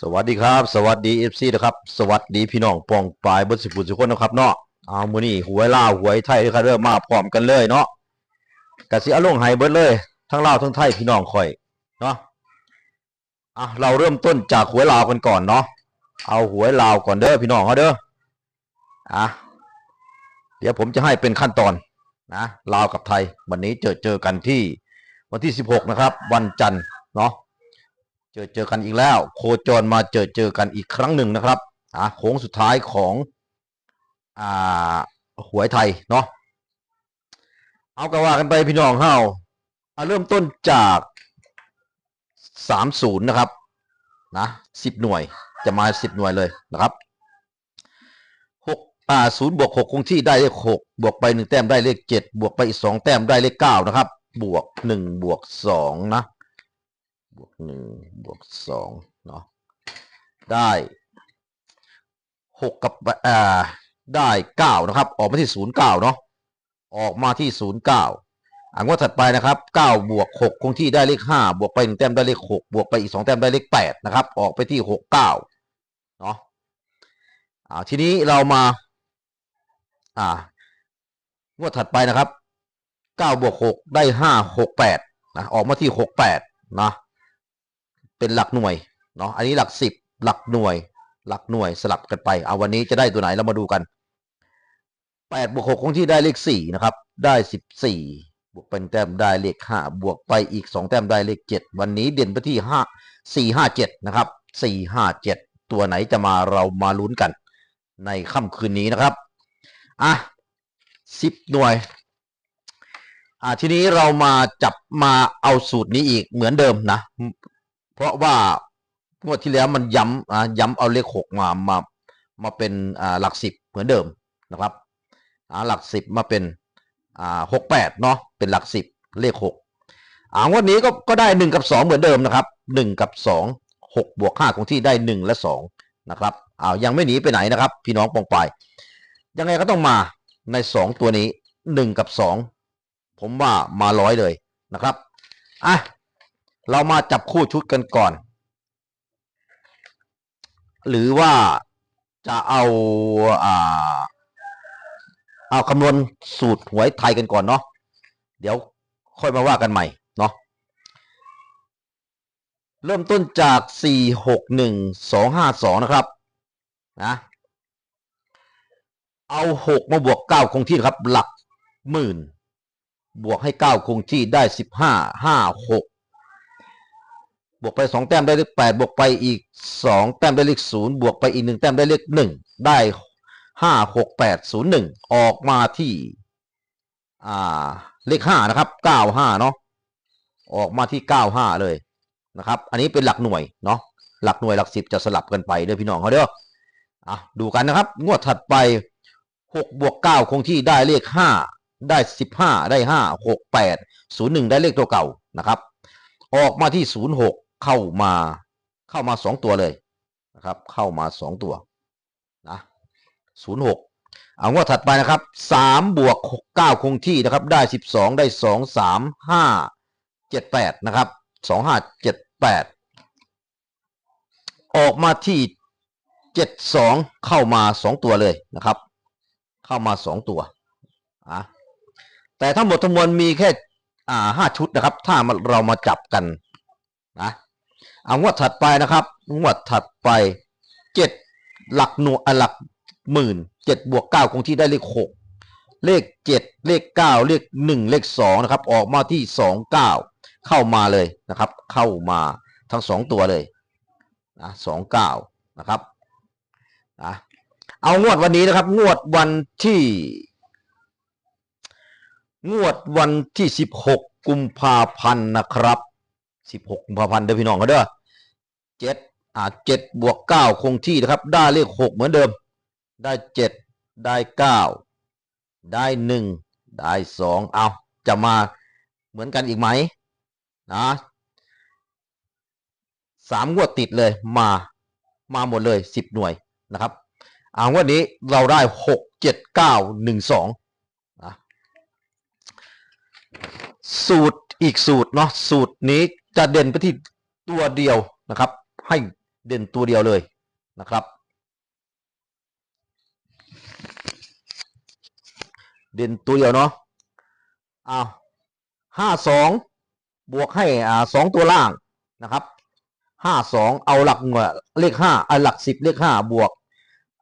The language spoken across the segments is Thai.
สวัสดีครับ สวัสดีเอฟซีนะครับ สวัสดีพี่น้องปองปลายเบดสิบสุดสุกคนนะครับเนาะเอามือนี่หวยลาวหวยไทยครับเริ่มมาพร้อมกันเลยเนาะกะสิอาลงไฮเบิร์ดเลย ทั้งลาวทั้งไทยพี่น้องคอยเนาะอะเราเริ่มต้นจากหวยลาวกันก่อนเนาะเอาหวยลาวก่อนเด้อพี่น้องเขาเด้ออะเดี๋ยวผมจะให้เป็นขั้นตอนนะลาวกับไทย วันนี้เจอเจอกันที่วันที่สิบหกนะครับ วันจันทร์เนาะ เจอเจอกันอีกแล้ว โคจรมาเจอเจอกันอีกครั้งหนึ่งนะครับอ่าโค้งสุดท้ายของอ่าหวยไทยเนาะเอากระว่ากันไปพี่น้องเฮาเาเริ่มต้นจากสามศูนย์นะครับนะสิบหน่วยจะมาสิบหน่วยเลยนะครับหกอ่าศูนย์บวกหกคงที่ได้เลขหกบวกไปหนึ่งแต้มได้เลขเจ็ดบวกไปอีกสองแต้มได้เลขเก้านะครับ บวกหนึ่งบวกสองนะ บวกหนึ่งบวกสองเนาะได้หกกับอ่าได้เก้านะครับ ออกมาที่ศูนย์เก้าเนาะออกมาที่ศูนย์เก้าอ่างวดถัดไปนะครับเก้าบวกหกคงที่ได้เลขห้าบวกไปหนึ่งแต้มได้เลขหกบวกไปอีกสองแต้มได้เลขแปดนะครับ ออกไปที่หกเก้าเนาะอ่าทีนี้เรามา อ่างวดถัดไปนะครับเก้าบวกหกได้ห้าหกแปดนะออกมาที่หกแปดนะ เป็นหลักหน่วยเนาะอันนี้หลักสิบหลักหน่วย หลักหน่วยสลับกันไปเอาวันนี้จะได้ตัวไหนเรามาดูกันแปดบวกหกคงที่ได้เลขสี่นะครับ ได้สิบสี่บวกเป็นแต้มได้เลขห้าบวกไปอีกสองแต้มได้เลขเจ็ดวันนี้เด่นไปที่ห้าสี่ห้าเจ็ดนะครับสี่ห้าเจ็ดตัวไหนจะมาเรามาลุ้นกัน ในค่ำคืนนี้นะครับอะสิบหน่วยอ่าทีนี้เรามาจับมาเอาสูตรนี้อีกเหมือนเดิมนะ เพราะว่างวดที่แล้วมันย้ำอ่าย้ำเอาเลขหกมามามาเป็นอ่าหลักสิบเหมือนเดิมนะครับอ่าหลักสิบมาเป็นอ่าหกแปดเนาะเป็นหลักสิบเลขหกอ่างวดนี้ก็ก็ได้หนึ่งกับสองเหมือนเดิมนะครับหนึ่งกับสองหกบวกห้าคงที่ได้หนึ่งและสองนะครับอ้าวยังไม่หนีไปไหนนะครับ พี่น้องปองปายยังไงก็ต้องมาในสองตัวนี้หนึ่งกับสองผมว่ามาร้อยเลยนะครับอะ เรามาจับคู่ชุดกันก่อน หรือว่าจะเอาอ่าเอาคำนวณสูตรหวยไทยกันก่อนเนาะเดี๋ยวค่อยมาว่ากันใหม่เนาะเริ่มต้นจากสี่หกหนึ่งสองห้าสองนะครับนะเอาหกมาบวกเก้าคงที่ครับ หลักหมื่น บวกให้เก้าคงที่ได้สิบห้าห้าหก บวกไปสองแต้มได้เลขแปดบวกไปอีกสองแต้มได้เลขศูนย์บวกไปอีกหนึ่งแต้มได้เลขหนึ่งได้ห้าหกแปดศูนย์หนึ่งออกมาที่อ่าเลขห้านะครับเก้าห้าเนาะออกมาที่เก้าห้าเลยนะครับ อันนี้เป็นหลักหน่วยเนาะหลักหน่วยหลักสิบจะสลับกันไปเด้อพี่น้องเขาเด้ออะดูกันนะครับ งวดถัดไปหกบวกเก้าคงที่ได้เลขห้าได้สิบห้าได้ห้าหกแปดศูนย์หนึ่งได้เลขตัวเก่านะครับ ออกมาที่ศูนย์หก เข้ามาเข้ามาสองตัวเลยนะครับ เข้ามาสองตัวนะศูนย์หกเอางวดถัดไปนะครับสามบวกเก้าคงที่นะครับ ได้สิบสองได้สองสามห้าเจ็ดแปดนะครับสองห้าเจ็ดแปดออกมาที่เจ็ดสองเข้ามาสองตัวเลยนะครับ เข้ามาสองตัวอะแต่ทั้งหมดทั้งมวลมีแค่อ่าห้าชุดนะครับ ถ้ามาเรามาจับกันนะ เอางวดถัดไปนะครับ งวดถัดไปเจ็ดหลักหน่วยอะหลักหมื่นเจ็ดบวกเก้าคงที่ได้เลขหกเลขเจ็ดเลขเก้าเลขหนึ่งเลขสองนะครับ ออกมาที่สองเก้าเข้ามาเลยนะครับ เข้ามาทั้งสองตัวเลยนะสองเก้านะครับนะเอางวดวันนี้นะครับ งวดวันที่ งวดวันที่สิบหกกุมภาพันธ์นะครับสิบหกกุมภาพันธ์เด้อพี่น้องเขาเด้อ เจ็ดอ่าเจ็ดบวกเก้าคงที่นะครับ ได้เลขหกเหมือนเดิม ได้เจ็ดได้เก้าได้หนึ่งได้สองเอาจะมาเหมือนกันอีกไหมนะสามงวดติดเลยมามาหมดเลยสิบหน่วยนะครับเอางวดนี้เราได้หกเจ็ดเก้าหนึ่งสองสูตรอีกสูตรเนาะสูตรนี้จะเด่นไปที่ตัวเดียวนะครับ ให้เด่นตัวเดียวเลยนะครับ เด่นตัวเดียวเนาะอ้าวห้าสองบวกให้อ่าสองตัวล่างนะครับห้าสองเอาหลักหน่วยเลขห้าเอาหลักสิบเลขห้าบวก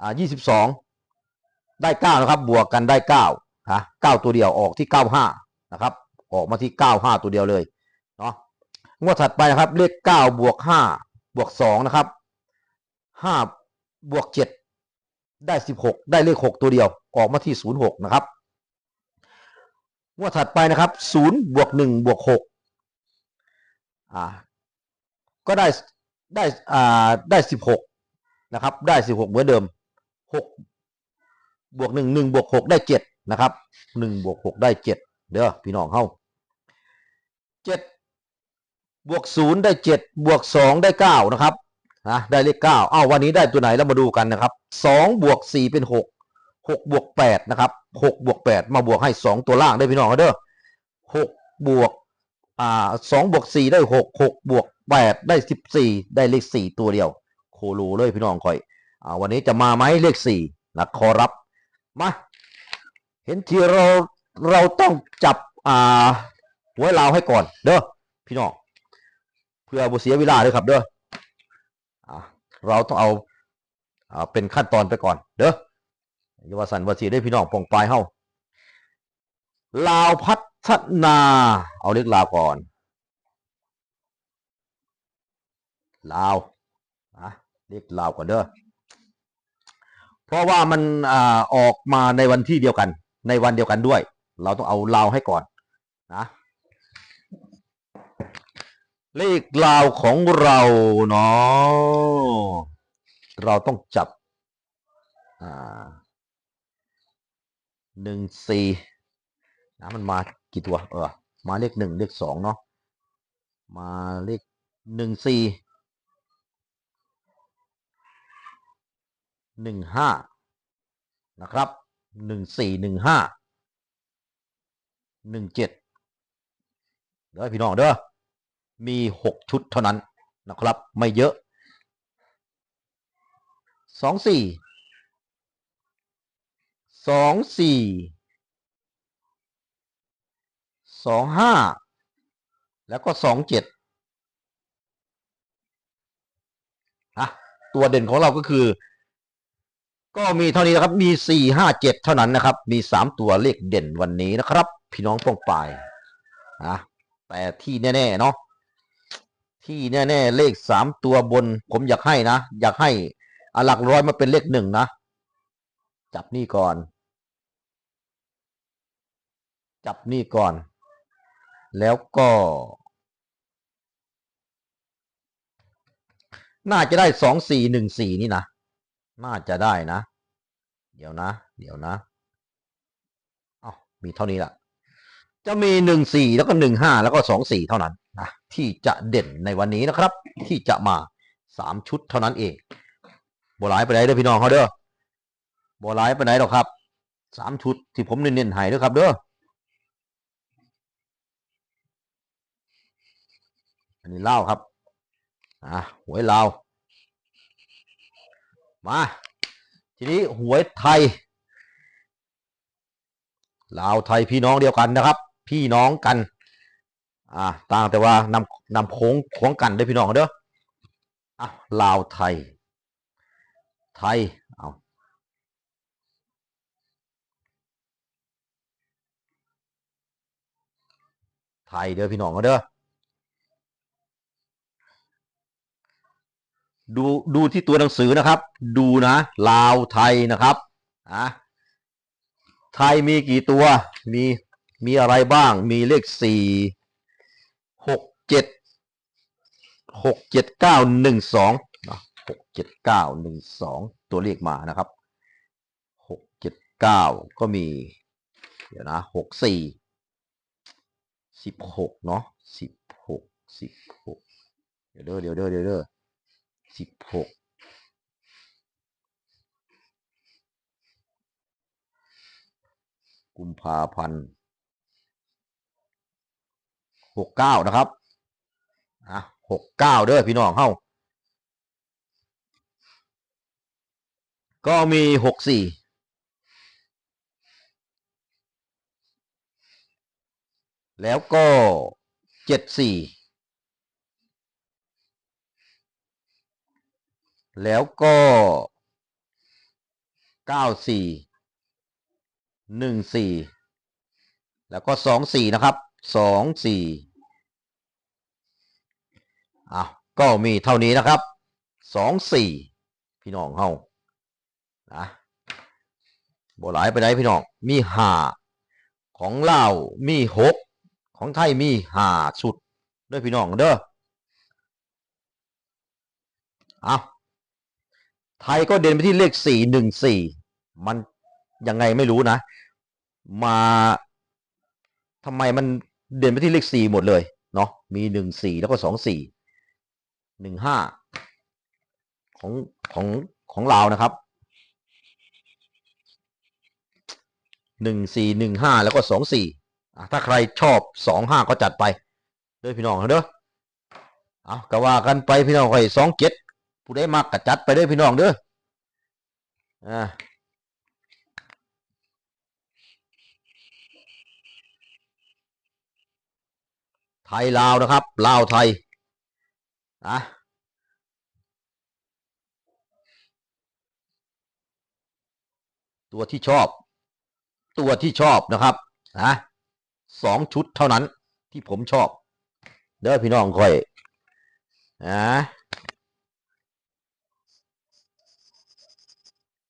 อ่ายี่สิบสองได้เก้านะครับ บวกกันได้เก้าฮะเก้าตัวเดียวออกที่เก้าห้านะครับ ออกมาที่เก้าห้าตัวเดียวเลยเนาะงวดถัดไปนะครับเลขเก้าบวกห้า บวกสองนะครับห้าบวกเจ็ดได้สิบหกได้เลขหกตัวเดียว ออกมาที่ศูนย์หกนะครับงวดถัดไปนะครับศูนย์บวกหนึ่งบวกหกอ่าก็ได้ได้อ่าได้สิบหกนะครับ ได้สิบหกเหมือนเดิมหกบวกหนึ่งหนึ่งบวกหกได้เจ็ดนะครับหนึ่งบวกหกได้เจ็ดเด้อพี่น้องเข้าเจ็ด บวกศูนย์ได้เจ็ดบวกสองได้เก้านะครับนะได้เลขเก้าเอ้าวันนี้ได้ตัวไหนแล้วมาดูกันนะครับสองบวกสี่เป็นหกหกบวกแปดนะครับหกบวกแปดมาบวกให้สองตัวล่างได้พี่น้องเขาเด้อหกบวกอ่าสองบวกสี่ได้หกหกบวกแปดได้สิบสี่ได้เลขสี่ตัวเดียว โคโลเลยพี่น้องคอยอ่าวันนี้จะมาไหมเลขสี่นะขอรับมาเห็นทีเราเราต้องจับอ่าหวยลาวให้ก่อน เด้อพี่น้อง เพื่อบุเสียเวลาด้วยครับ เด้อเราต้องเอาเป็นขั้นตอนไปก่อน เด้อยาวสันวสีได้พี่น้องปองปลายเฮาลาวพัฒนา เอาเรียกลาวก่อน ลาวนะเรียกลาวก่อนเด้อเพราะว่ามันอออกมาในวันที่เดียวกัน ในวันเดียวกันด้วย เราต้องเอาลาวให้ก่อนนะ เลขลาวของเราเนาะเราต้องจับหนึ่งสี่นะมันมากี่ตัว เออ มาเลขหนึ่งเลขสองเนาะมาเลขหนึ่งสี่หนึ่งห้านะครับหนึ่งสี่หนึ่งห้าหนึ่งเจ็ดเด้อพี่น้องเด้อ มีหกชุดเท่านั้นนะครับ ไม่เยอะสองสี่สองสี่สองห้าแล้วก็สองเจ็ดอะตัวเด่นของเราก็คือ ก็มีเท่านี้นะครับ มีสี่ห้าเจ็ดเท่านั้นนะครับ มีสามตัวเลขเด่นวันนี้นะครับ พี่น้องป้องปลายนะแต่ที่แน่ ๆ เนาะ ที่แน่ๆเลขสามตัวบน ผมอยากให้นะ อยากให้อหลักร้อยมาเป็นเลขหนึ่งนะ จับนี่ก่อน จับนี่ก่อน แล้วก็ น่าจะได้สองสี่หนึ่งสี่นี่นะ น่าจะได้นะ เดี๋ยวนะ เดี๋ยวนะเอมีเท่านี้ละจะมีหนึ่งสี่แล้วก็หนึ่งห้าแล้วก็สองสี่เท่านั้น นะที่จะเด่นในวันนี้นะครับ ที่จะมาสามชุดเท่านั้นเองบัวหลายไปไหนเด้อพี่น้องเขาเด้อบัวหลายไปไหนหรอกครับสามชุดที่ผมเน้นๆให้ด้อครับเด้ออันนี้เล่าครับอะหวยลามาทีนี้หวยไทยลาวไทยพี่น้องเดียวกันนะครับ พี่น้องกัน อ่าต่างแต่ว่านำนำโค้งขวงกันได้พี่น้องเด้ออะลาวไทย ไทยเอาไทยเด้อพี่น้องเด้อดูดูที่ตัวหนังสือนะครับ ดูนะ ลาวไทยนะครับอะไทยมีกี่ตัวมีมีอะไรบ้างมีเลขสี่ หกเจ็ดหกเจ็ดเก้าหนึ่งสองหกเจ็ดเก้าหนึ่งสองตัวเลขมานะครับหกเจ็ดเก้าก็มี เดี๋ยวนะหกสี่สิบหกเนาะสิบหกสิบหกเดี๋ยวเด้อเดี๋ยวเด้อเดี๋ยวเด้อสิบหกกุมภาพันธ์ หกเก้านะครับอะหกเก้าเด้อพี่น้องเฮ้าก็มีหกสี่แล้วก็เจ็ดสี่แล้วก็เก้าสี่หนึ่งสี่แล้วก็สองสี่นะครับสองสี่อะ ก็มีเท่านี้นะครับสองสี่พี่น้องเฮานะบ่หลายไปไหนพี่น้องมีห้าของลาวมีหกของไทยมีห้าชุดด้อพี่น้องเด้อเอาไทยก็เด่นไปที่เลขสี่หนึ่งสี่มันยังไงไม่รู้นะ มาทำไมมันเด่นไปที่เลขสี่หมดเลยเนาะมีหนึ่งสี่แล้วก็สองสี่ หนึ่งห้าของของของเรานะครับหนึ่งสี่หนึ่งห้าแล้วก็สองสี่ถ้าใครชอบสองห้าก็จัดไปเด้อพี่น้องเด้อเอาก็ว่ากันไปพี่น้องใครสองเจ็ดผู้ใดมากก็จัดไปเด้อพี่น้องเด้ออ่าไทยลาวนะครับลาวไทย นะตัวที่ชอบ ตัวที่ชอบนะครับนะสองชุดเท่านั้นที่ผมชอบ เด้อพี่น้องค่อยนะ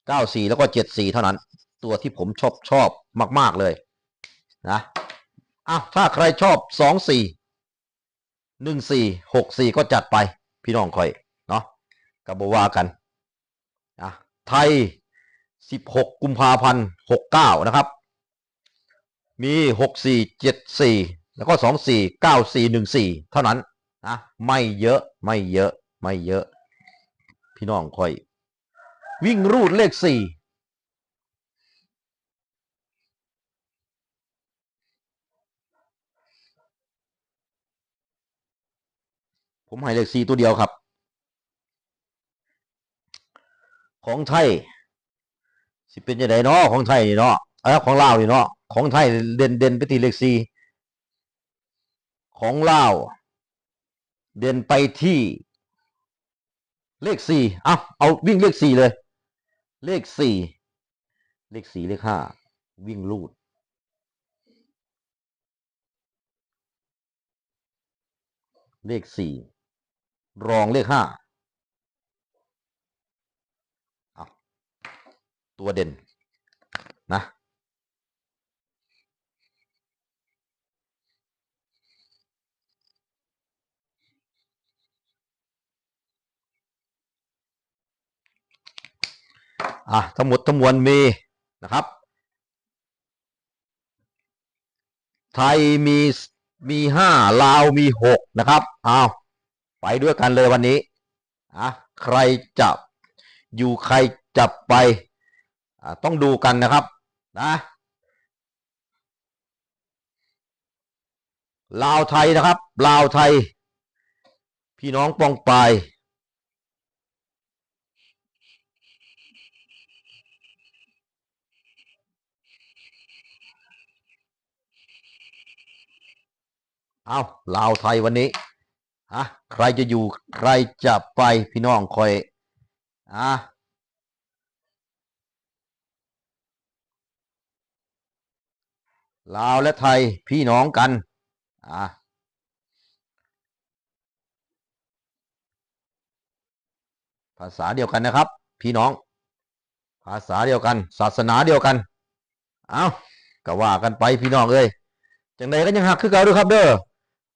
เก้าสี่แล้วก็เจ็ดสี่เท่านั้น ตัวที่ผมชอบชอบมาก ๆ เลยนะอ้าวถ้าใครชอบสองสี่ หนึ่งสี่หกสี่ก็จัดไป พี่น้องคอยเนาะกับบว่ากันอะไทยสิบหกกุมภาพันธ์หกเก้านะครับ มีหกสี่เจ็ดสี่แล้วก็สองสี่เก้าสี่หนึ่งสี่เท่านั้นนะไม่เยอะไม่เยอะไม่เยอะ พี่น้องคอย วิ่งรูดเลขสี่ ผมให้เลขสี่ตัวเดียวครับ ของไทย สิเป็นยังไงเนาะของไทยนี่เนาะเออของลาวนี่เนาะของไทยเด่นเด่นไปที่เลขสี่ของลาวเด่นไปที่เลขสี่เอาเอาวิ่งเลขสี่เลย เลขสี่เลขสี่เลขห้าวิ่งลูด เลขสี่ รองเลขห้าตัวเด่นนะอะทั้งหมดทั้งมวลมีนะครับ ไทยมีมีห้าลาวมีหกนะครับ เอา ไปด้วยกันเลยวันนี้อะใครจะอยู่ใครจับไปอะต้องดูกันนะครับนะลาวไทยนะครับลาวไทย พี่น้องปองปายเอาลาวไทยวันนี้ ฮะใครจะอยู่ใครจะไปพี่น้องคอยอะลาวและไทยพี่น้องกันอะภาษาเดียวกันนะครับ พี่น้อง ภาษาเดียวกัน ศาสนาเดียวกัน เอาก็ว่ากันไปพี่น้องเอ้ยจังใดก็ยังหักคือเก่าด้วยครับเด้อ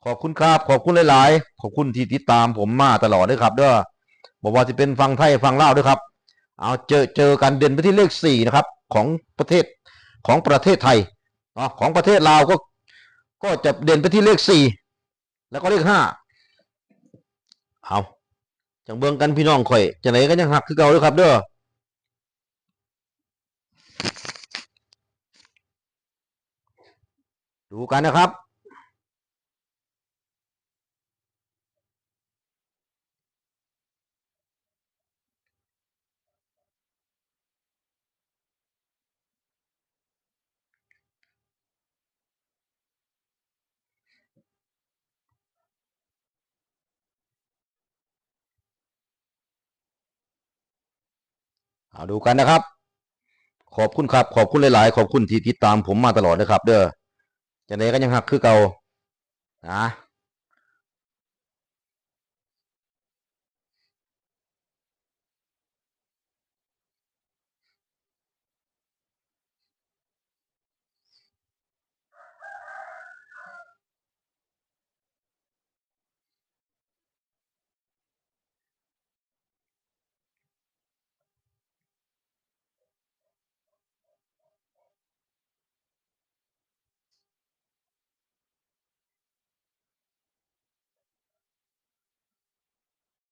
ขอบคุณครับ ขอบคุณหลาย ๆ ขอบคุณที่ติดตามผมมาตลอดด้วยครับเด้อบอกว่าจะเป็นฟังไทยฟังเล่าด้วยครับ เอาเจอเจอกันเด่นไปที่เลขสี่นะครับ ของประเทศของประเทศไทยเนาะของประเทศลาวก็ ก็จะเด่นไปที่เลขสี่แล้วก็เลขห้าเอาจังเบิ่งกันพี่น้องข่อยจังไหนก็ยังหักคือเก่าด้วยครับ เด้อดูกันนะครับ เอาดูกันนะครับ ขอบคุณครับ ขอบคุณหลาย ๆ ขอบคุณที่ติดตามผมมาตลอดนะครับ เด้อจังไดก็ยังหักคือเก่านะ